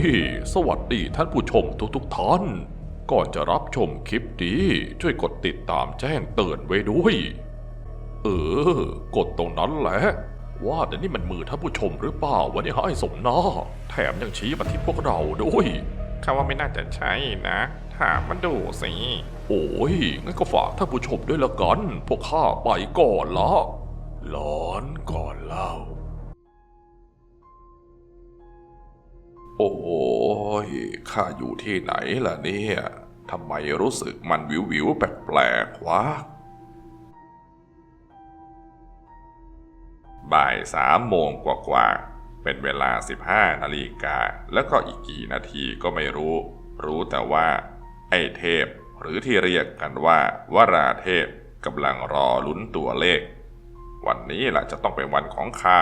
ย สวัสดีท่านผู้ชมทุกๆท่าน ก่อนจะรับชมคลิปนี้ช่วยกดติดตามแจ้งเตือนไว้ด้วย เออ กดตรงนั้นแหละ ว่าแต่นี่มันมือท่านผู้ชมหรือเปล่าวะเนี่ยให้สมหน้าแถมยังชี้มาที่พวกเราด้วยข้าว่าไม่น่าจะใช่นะ ถามมันดูสิ โอ้ย งั้นก็ฝากท่านผู้ชมด้วยละกัน พวกข้าไปก่อนละร้อนก่อนเล่า โอ้ยข้าอยู่ที่ไหนล่ะเนี่ยทำไมรู้สึกมันวิววิวแปลกๆวะบ่ายสามโมงกว่าๆ เป็นเวลา 15นาฬิกา แล้วก็อีกกี่นาทีก็ไม่รู้ รู้แต่ว่า ไอ้เทพ หรือที่เรียกกันว่าวราเทพกำลังรอลุ้นตัวเลข วันนี้ล่ะจะต้องเป็นวันของข้า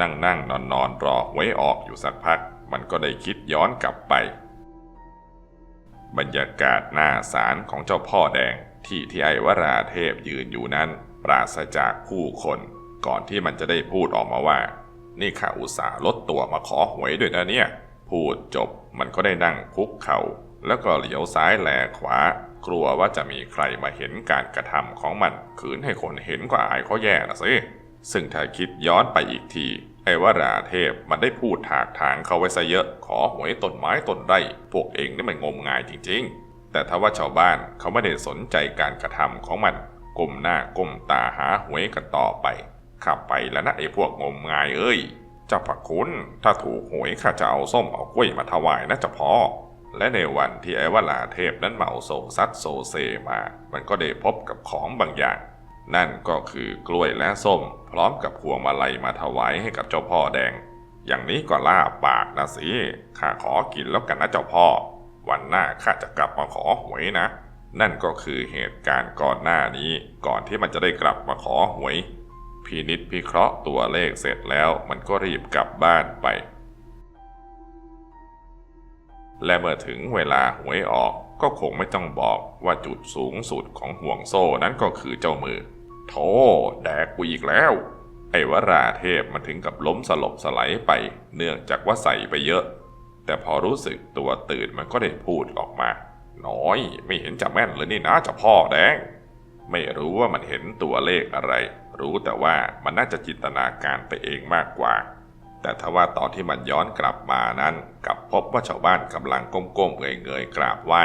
นั่งนั่งนอนนอนรอหวยออกอยู่สักพัก มันก็ได้คิดย้อนกลับไป บรรยากาศหน้าศาลของเจ้าพ่อแดงที่ที่ไอวราเทพยืนอยู่นั้น ปราศจากผู้คนก่อนที่มันจะได้พูดออกมาว่า นี่ข้าอุตส่าห์ลดตัวมาขอหวยด้วยนะเนี่ย พูดจบมันก็ได้นั่งคุกเขา่าแล้วก็เหลียวซ้ายแลขวา กลัวว่าจะมีใครมาเห็นการกระทำของมันขืนให้คนเห็นก็อายเขาแย่นะสิซึ่งถ้าคิดย้อนไปอีกที ไอ้วราเทพมันได้พูดถากถางเขาไว้ซะเยอะ ขอหวยต้นไม้ต้นไร่พวกเองนี่มันงมงายจริง ๆ แต่ถ้าว่าชาวบ้านเขาไม่ได้สนใจการกระทำของมันก้มหน้าก้มตาหาหวยกันต่อไปข้าไปแล้วนะไอ้พวกงมงายเอ้ยเจ้าพระคุณถ้าถูกหวยข้าจะเอาส้มเอากล้วยมาถวายนะเจ้าพ่อและในวันที่ไอ้วลาเทพนั้นเมาโซซัดโซเซมา มันก็ได้พบกับของบางอย่าง นั่นก็คือกล้วยและส้ม พร้อมกับพวงมาลัยมาถวายให้กับเจ้าพ่อแดง อย่างนี้ก็ล่าปากนะสิข้าขอกินแล้วกันนะเจ้าพ่อ วันหน้าข้าจะกลับมาขอหวยนะ นั่นก็คือเหตุการณ์ก่อนหน้านี้ก่อนที่มันจะได้กลับมาขอหวยพินิษพิเคราะห์ตัวเลขเสร็จแล้วมันก็รีบกลับบ้านไป และเมื่อถึงเวลาหวยออกก็คงไม่ต้องบอกว่าจุดสูงสุดของห่วงโซ่นั้นก็คือเจ้ามือ โธ่แดกกูอีกแล้ว ไอ้วราเทพมันถึงกับล้มสลบสไลด์ไป เนื่องจากว่าใส่ไปเยอะ แต่พอรู้สึกตัวตื่นมันก็ได้พูดออกมา น้อยไม่เห็นจะแม่นเลยนี่นะเจ้าพ่อแดง ไม่รู้ว่ามันเห็นตัวเลขอะไร รู้แต่ว่ามันน่าจะจินตนาการไปเองมากกว่า แต่ถ้าว่าตอนที่มันย้อนกลับมานั้นกลับพบว่าชาวบ้านกำลังก้มๆเงยๆกราบไหว้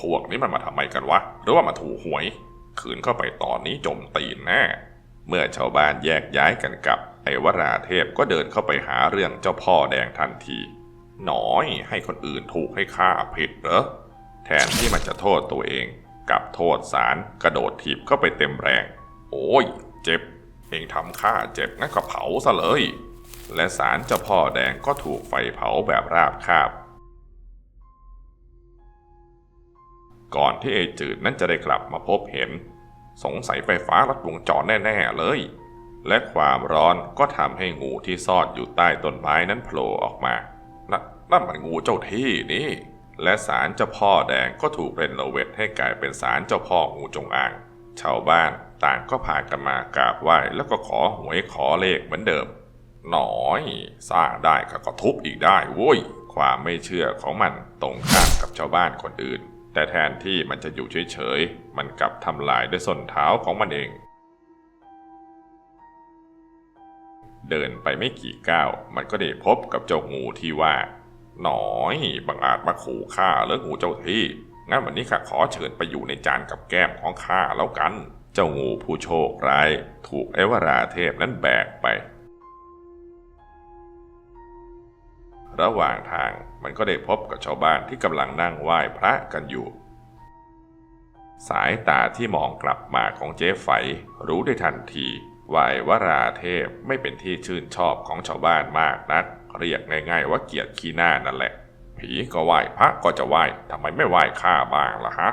พวกนี้มันมาทำไมกันวะ หรือว่ามาถูหวย ขืนเข้าไปตอนนี้จมตีนแน่เมื่อชาวบ้านแยกย้ายกันกลับ ไอวราเทพก็เดินเข้าไปหาเรื่องเจ้าพ่อแดงทันที หน้อยให้คนอื่นถูกให้ข้าผิดเหรอ แทนที่มันจะโทษตัวเองกับโทษสารกระโดดถีบเข้าไปเต็มแรง โอ้ย เจ็บ เองทำข้าเจ็บงั้นก็เผาซะเลย และสารเจ้าพ่อแดงก็ถูกไฟเผาแบบราบคาบ ก่อนที่ไอ้จืดนั้นจะได้กลับมาพบเห็น สงสัยไฟฟ้ารัดวงจรแน่ๆเลย และความร้อนก็ทำให้งูที่ซ่อนอยู่ใต้ต้นไม้นั้นโผล่ออกมานั่นนั่นมันงูเจ้าที่นี่ และศาลเจ้าพ่อแดงก็ถูกเรนโนเวทให้กลายเป็นศาลเจ้าพ่องูจงอาง ชาวบ้านต่างก็พากันมากราบไหว้แล้วก็ขอหวยขอเลขเหมือนเดิม หน่อย สร้างได้ก็ทุบอีกได้โว้ยความไม่เชื่อของมันตรงข้ามกับชาวบ้านคนอื่น แต่แทนที่มันจะอยู่เฉยๆ มันกลับทำลายด้วยส้นเท้าของมันเอง เดินไปไม่กี่ก้าว มันก็ได้พบกับเจ้างูที่ว่า หน่อยบังอาจมาขู่ข้าเลิกงูเจ้าที่ งั้นวันนี้ข้าขอเชิญไปอยู่ในจานกับแก้มของข้าแล้วกัน เจ้างูผู้โชคร้าย ถูกไอ้วราเทพนั้นแบกไป ระหว่างทางมันก็ได้พบกับชาวบ้านที่กำลังนั่งไหว้พระกันอยู่ สายตาที่มองกลับมาของเจ๊ไฝรู้ได้ทันทีว่าไอ้วราเทพไม่เป็นที่ชื่นชอบของชาวบ้านมากนัก เรียกง่ายๆว่าเกียรติขี้หน้านั่นแหละ ผีก็ไหว้พระก็จะไหว้ทำไมไม่ไหว้ข้าบ้างล่ะฮะ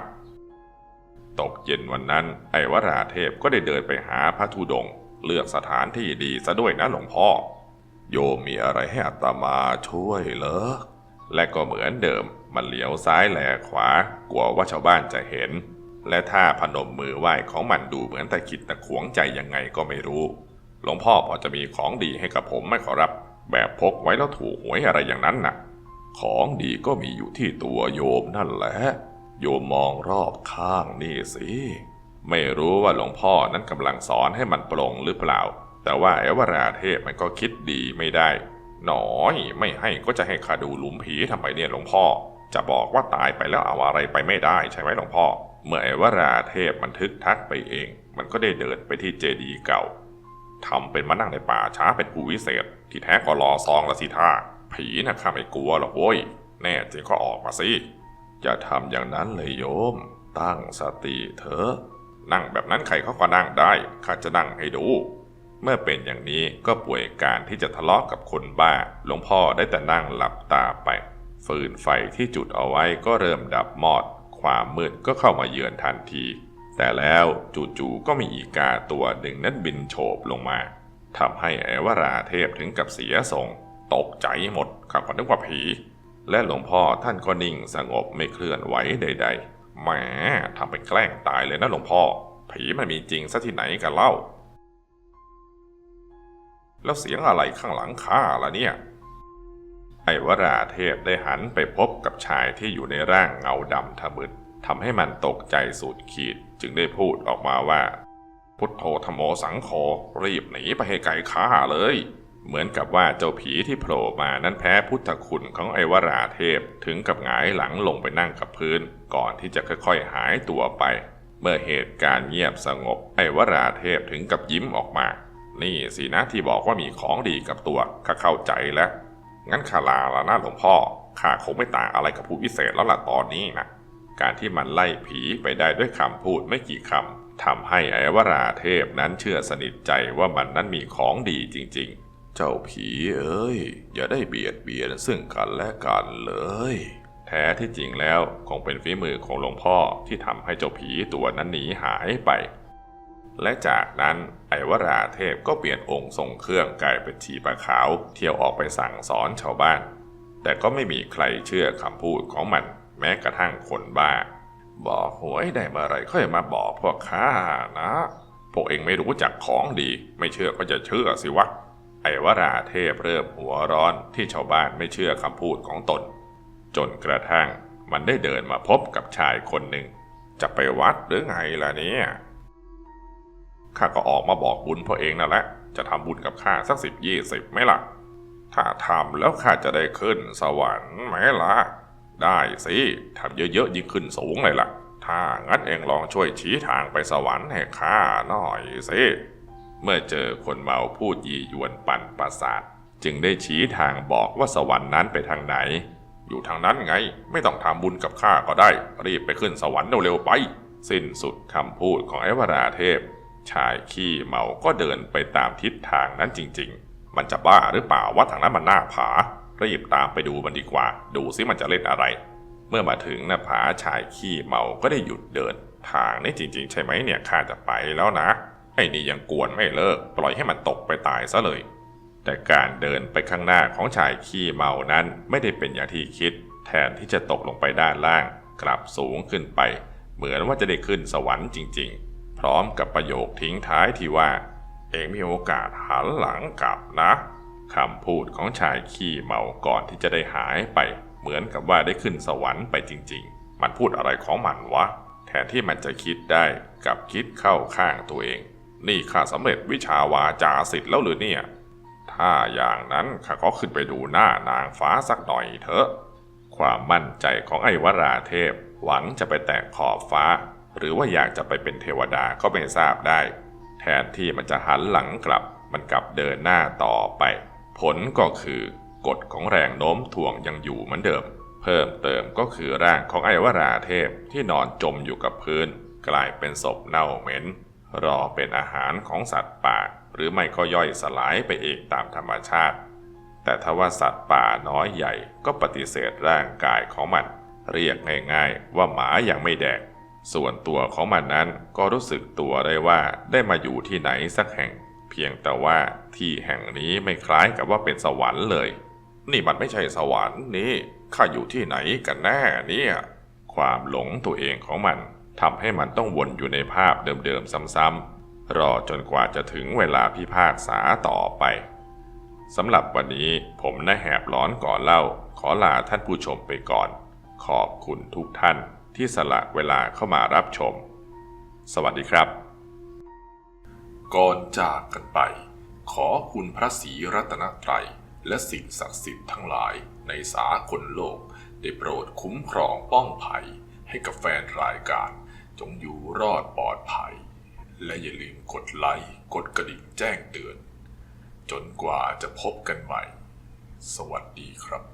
ตกเย็นวันนั้น ไอ้วราเทพก็ได้เดินไปหาพระธุดง เลือกสถานที่ดีซะด้วยนะหลวงพ่อ โยมมีอะไรให้อัตมาช่วยเหรอ และก็เหมือนเดิมมันเหลียวซ้ายแหลขวา กลัวว่าชาวบ้านจะเห็น และท่าพนมมือไหว้ของมันดูเหมือนตะขิดตะขวงใจยังไงก็ไม่รู้ หลวงพ่อพอจะมีของดีให้กับผมไหมขอรับ แบบพกไว้แล้วถูกหวยอะไรอย่างนั้นน่ะ ของดีก็มีอยู่ที่ตัวโยมนั่นแหละ โยมมองรอบข้างนี่สิ ไม่รู้ว่าหลวงพ่อนั้นกำลังสอนให้มันปลงหรือเปล่า แต่ว่าไอ้วราเทพมันก็คิดดีไม่ได้ หนอยไม่ให้ก็จะให้ข้าดูหลุมผีทำไมเนี่ยหลวงพ่อ จะบอกว่าตายไปแล้วเอาอะไรไปไม่ได้ใช่ไหมหลวงพ่อ เมื่อไอ้วราเทพมันทึกทักไปเอง มันก็ได้เดินไปที่เจดีย์เก่าทำเป็นมานั่งในป่าช้าเป็นผู้วิเศษ ที่แท้ก็รอซองละสิท่า ผีนะข้าไม่กลัวหรอกโว้ย แน่จริงก็ออกมาสิจะทำอย่างนั้นเลยโยม ตั้งสติเถอะ นั่งแบบนั้นใครเขาก็นั่งได้ ข้าจะนั่งให้ดู เมื่อเป็นอย่างนี้ก็ป่วยการที่จะทะเลาะกับคนบ้า หลวงพ่อได้แต่นั่งหลับตาไป ฟืนไฟที่จุดเอาไว้ก็เริ่มดับมอด ความมืดก็เข้ามาเยือนทันที แต่แล้วจู่ๆก็มีอีกาตัวหนึ่งนั้นบินโฉบลงมาทำให้แอวราเทพถึงกับเสียทรง ตกใจหมดข้าก็นึกว่าผี และหลวงพ่อท่านก็นิ่งสงบไม่เคลื่อนไหวใด ๆแหมทำเป็นแกล้งตายเลยนะหลวงพ่อ ผีมันมีจริงซะที่ไหนกันเล่า แล้วเสียงอะไรข้างหลังข้าล่ะเนี่ย ไอวราเทพได้หันไปพบกับชายที่อยู่ในร่างเงาดำทะมึนทำให้มันตกใจสุดขีดจึงได้พูดออกมาว่า พุทโธธโมสังโฆรีบหนีไปให้ไกลข้าเลย เหมือนกับว่าเจ้าผีที่โผล่มานั้นแพ้พุทธคุณของไอวราเทพถึงกับหงายหลังลงไปนั่งกับพื้น ก่อนที่จะค่อยๆหายตัวไป เมื่อเหตุการณ์เงียบสงบไอวราเทพถึงกับยิ้มออกมา นี่สินะที่บอกว่ามีของดีกับตัวข้าเข้าใจแล้ว งั้นข้าลาละนะหลวงพ่อข้าคงไม่ต่างอะไรกับผู้พิเศษแล้วล่ะตอนนี้นะการที่มันไล่ผีไปได้ด้วยคำพูดไม่กี่คำทำให้ไอวราเทพนั้นเชื่อสนิทใจว่ามันนั้นมีของดีจริง ๆ เจ้าผีเอ้ย อย่าได้เบียดเบียนซึ่งกันและกันเลย แท้ที่จริงแล้วคงเป็นฝีมือของหลวงพ่อที่ทำให้เจ้าผีตัวนั้นหนีหายไป และจากนั้นไอวราเทพก็เปลี่ยนองค์ทรงเครื่องกลายเป็นชีปะขาว เที่ยวออกไปสั่งสอนชาวบ้าน แต่ก็ไม่มีใครเชื่อคำพูดของมัน แม้กระทั่งคนบ้า บอกหวยได้เมื่อไรค่อยมาบอกพวกข้านะ พวกเองไม่รู้จักของดี ไม่เชื่อก็จะเชื่อสิวะ ไอวราเทพเริ่มหัวร้อนที่ชาวบ้านไม่เชื่อคำพูดของตน จนกระทั่งมันได้เดินมาพบกับชายคนหนึ่ง จะไปวัดหรือไงล่ะเนี่ย ข้าก็ออกมาบอกบุญพวกเองนั่นแหละ จะทำบุญกับข้าสักสิบยี่สิบไหมล่ะ ถ้าทำแล้วข้าจะได้ขึ้นสวรรค์ไหมล่ะ ได้สิทำเยอะๆยิ่งขึ้นสูงเลยล่ะ ถ้างั้นเองลองช่วยชี้ทางไปสวรรค์ให้ข้าหน่อยสิเมื่อเจอคนเมาพูดยียวนปั่นประสาท จึงได้ชี้ทางบอกว่าสวรรค์นั้นไปทางไหน อยู่ทางนั้นไง ไม่ต้องทำบุญกับข้าก็ได้ รีบไปขึ้นสวรรค์เร็วๆไป สิ้นสุดคำพูดของไอวราเทพ ชายขี้เมาก็เดินไปตามทิศทางนั้นจริง ๆ มันจะบ้าหรือเปล่าว่าทางนั้นมันหน้าผารีบตามไปดูมันดีกว่า ดูซิมันจะเล่นอะไร เมื่อมาถึงหน้าผาชายขี้เมาก็ได้หยุดเดิน ทางนี้จริง ๆ ใช่ไหมเนี่ยข้าจะไปแล้วนะ ไอ้นี่ยังกวนไม่เลิก ปล่อยให้มันตกไปตายซะเลย แต่การเดินไปข้างหน้าของชายขี้เมานั้นไม่ได้เป็นอย่างที่คิด แทนที่จะตกลงไปด้านล่าง กลับสูงขึ้นไป เหมือนว่าจะได้ขึ้นสวรรค์จริง ๆ ร้อมกับประโยคทิ้งท้ายที่ว่า เองมีโอกาสหันหลังกลับนะคำพูดของชายขี้เมาก่อนที่จะได้หายไป เหมือนกับว่าได้ขึ้นสวรรค์ไปจริง ๆ มันพูดอะไรของมันวะ แทนที่มันจะคิดได้กับคิดเข้าข้างตัวเอง นี่ข้าสำเร็จวิชาวาจาสิทธิ์แล้วหรือเนี่ย ถ้าอย่างนั้นข้าขอขึ้นไปดูหน้านางฟ้าสักหน่อยเถอะ ความมั่นใจของไอ้วราเทพหวังจะไปแตะขอบฟ้า หรือว่าอยากจะไปเป็นเทวดาก็ไม่ทราบได้ แทนที่มันจะหันหลังกลับ มันกลับเดินหน้าต่อไป ผลก็คือกฎของแรงโน้มถ่วงยังอยู่เหมือนเดิม เพิ่มเติมก็คือร่างของไอวราเทพที่นอนจมอยู่กับพื้น กลายเป็นศพเน่าเหม็น รอเป็นอาหารของสัตว์ป่า หรือไม่ก็ย่อยสลายไปเองตามธรรมชาติ แต่ถ้าว่าสัตว์ป่าน้อยใหญ่ก็ปฏิเสธร่างกายของมัน เรียกง่ายๆว่าหมายังไม่แดก ส่วนตัวของมันนั้นก็รู้สึกตัวได้ว่าได้มาอยู่ที่ไหนสักแห่ง เพียงแต่ว่าที่แห่งนี้ไม่คล้ายกับว่าเป็นสวรรค์เลย นี่มันไม่ใช่สวรรค์นี่ข้าอยู่ที่ไหนกันแน่เนี่ย ความหลงตัวเองของมันทำให้มันต้องวนอยู่ในภาพเดิมๆซ้ำๆรอจนกว่าจะถึงเวลาพิพากษาต่อไปสำหรับวันนี้ผมนายแหบร้อนก่อนเล่า ขอลาท่านผู้ชมไปก่อน ขอบคุณทุกท่าน ที่สละเวลาเข้ามารับชม สวัสดีครับ ก่อนจากกันไป ขอคุณพระศรีรัตนตรัยและสิ่งศักดิ์สิทธิ์ทั้งหลายในสากลโลก ได้โปรดคุ้มครองป้องภัย ให้กับแฟนรายการ จงอยู่รอดปลอดภัย และอย่าลืมกดไลค์กดกระดิ่งแจ้งเตือน จนกว่าจะพบกันใหม่ สวัสดีครับ